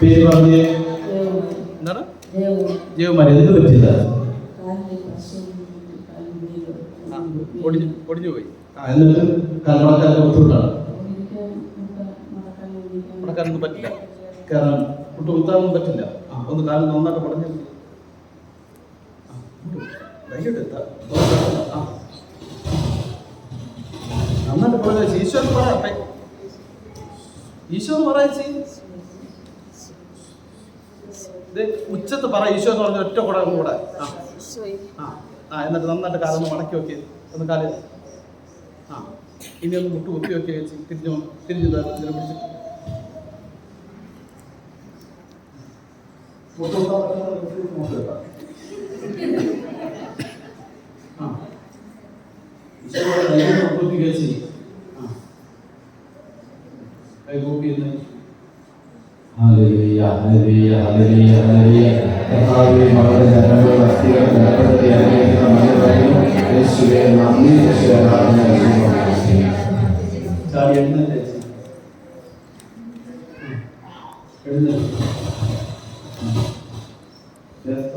പേര് പറഞ്ഞ്? എന്താണ്? ജീവമാരി എന്ത് പറ്റിയത്? ഒടിഞ്ഞു പോയി. എന്നിട്ട് കർമ്മക്കാർക്ക് ബുദ്ധിമുട്ടാണ്? നടക്കാനൊന്നും പറ്റില്ല. കാരണം കുട്ടി കുത്താനൊന്നും പറ്റില്ല. ഒന്ന് കാലം നന്നായിട്ട്. ആ. നന്നായിട്ട് പറഞ്ഞു ഈശോ എന്ന് പറ. ഈശോ എന്ന് പറ ചേച്ചി. ഇത് ഉച്ചത്ത് പറ ഈശോ എന്ന് പറഞ്ഞ ഒറ്റ കൂടെ കൂടെ. ആ. ആ. എന്നിട്ട് നന്നായിട്ട് കാലൊന്ന് മടക്കി വെക്കേ. ഒന്ന് കാലിൽ ആ. ഇനി ഒന്ന് മുട്ട് കുത്തി വെക്കുക ചേച്ചി. തിരിഞ്ഞു തിരിഞ്ഞു ഇതാ, ഇതിനെ പിടിച്ച്. മുട്ട് കുത്താൻ പറ്റുന്ന മുട്ട് മുട്ട് വെക്കാം. ആ. ഈശോയുടെ ധൈര്യം മുട്ട് കുത്തി ചേച്ചി. ആ. കൈ കൂപ്പി എന്ന്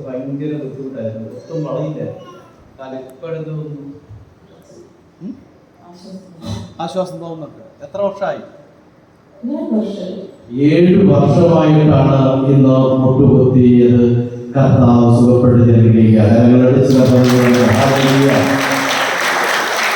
ഭയങ്കര ബുദ്ധിമുട്ടായിരുന്നു. ഒട്ടും വളയില്ല. കാലം ഇപ്പോഴെന്ത് തോന്നുന്നു ഉം? ആശ്വാസം തോന്നുന്നുണ്ട് എത്ര വർഷമായി? ഏഴ് വർഷമായിട്ടാണ് ഇന്ന് മുട്ടുകുത്തിയത്. കർത്താവ് സുഖപ്പെട്ട് ജനിക്കുക ഞങ്ങളുടെ ചില